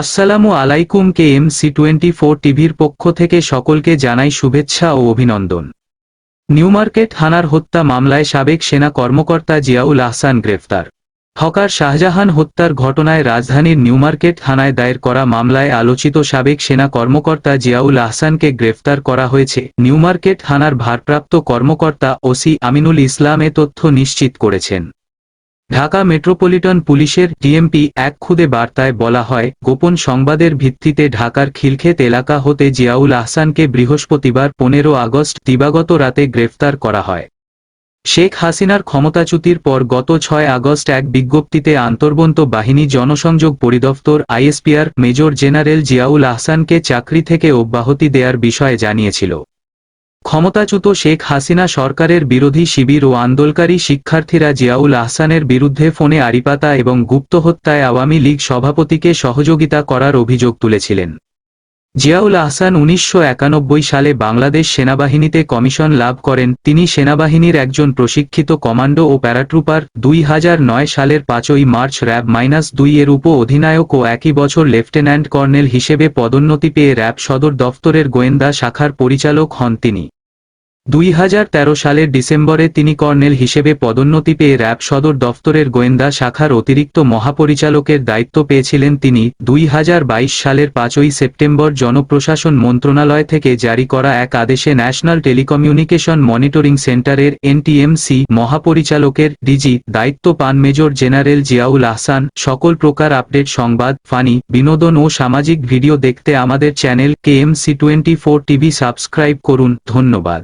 আসসালামু আলাইকুম K M C twenty four টিভির পক্ষ থেকে সকলকে জানাই শুভেচ্ছা ও অভিনন্দন। নিউমার্কেট থানার হত্যা মামলায় সাবেক সেনা কর্মকর্তা জিয়াউল আহসান গ্রেফতার। হকার শাহজাহান হত্যার ঘটনায় রাজধানীর নিউমার্কেট থানায় দায়ের করা মামলায় আলোচিত সাবেক সেনা কর্মকর্তা জিয়াউল আহসানকে গ্রেফতার করা হয়েছে। নিউমার্কেট থানার ভারপ্রাপ্ত কর্মকর্তা ওসি আমিনুল ইসলাম এ তথ্য নিশ্চিত করেছেন। ঢাকা মেট্রোপলিটন পুলিশের ডিএমপি এক খুদে বার্তায় বলা হয়, গোপন সংবাদের ভিত্তিতে ঢাকার খিলক্ষেত এলাকা হতে জিয়াউল আহসানকে বৃহস্পতিবার পনেরো আগস্ট দিবাগত রাতে গ্রেফতার করা হয়। শেখ হাসিনার ক্ষমতাচ্যুতির পর গত ছয় আগস্ট এক বিজ্ঞপ্তিতে আন্তর্বন্ত বাহিনী জনসংযোগ পরিদপ্তর আইএসপিআর মেজর জেনারেল জিয়াউল আহসানকে চাকরি থেকে অব্যাহতি দেয়ার বিষয়ে জানিয়েছিল। ক্ষমতাচ্যুত শেখ হাসিনা সরকারের বিরোধী শিবির ও আন্দোলকারী শিক্ষার্থীরা জিয়াউল আহসানের বিরুদ্ধে ফোনে আড়িপাতা এবং গুপ্তহত্যায় আওয়ামী লীগ সভাপতিকে সহযোগিতা করার অভিযোগ তুলেছিলেন। জিয়াউল আহসান উনিশশো একানব্বই সালে বাংলাদেশ সেনাবাহিনীতে কমিশন লাভ করেন। তিনি সেনাবাহিনীর একজন প্রশিক্ষিত কমান্ডো ও প্যারাট্রুপার। দুই হাজার নয় সালের পাঁচই মার্চ র্যাব মাইনাস দুই এর উপ অধিনায়ক ও একই বছর লেফটেন্যান্ট কর্নেল হিসেবে পদোন্নতি পেয়ে র্যাব সদর দফতরের গোয়েন্দা শাখার পরিচালক হন তিনি। দুই হাজার তেরো সালের ডিসেম্বরে তিনি কর্নেল হিসেবে পদোন্নতি পেয়ে র্যাব সদর দফতরের গোয়েন্দা শাখার অতিরিক্ত মহাপরিচালকের দায়িত্ব পেয়েছিলেন তিনি। দুই হাজার বাইশ সালের পাঁচই সেপ্টেম্বর জনপ্রশাসন মন্ত্রণালয় থেকে জারি করা এক আদেশে ন্যাশনাল টেলিকমিউনিকেশন মনিটরিং সেন্টারের এনটিএমসি মহাপরিচালকের ডিজি দায়িত্ব পান মেজর জেনারেল জিয়াউল আহসান। সকল প্রকার আপডেট, সংবাদ, ফানি, বিনোদন ও সামাজিক ভিডিও দেখতে আমাদের channel K M twenty TV subscribe করুন। ধন্যবাদ।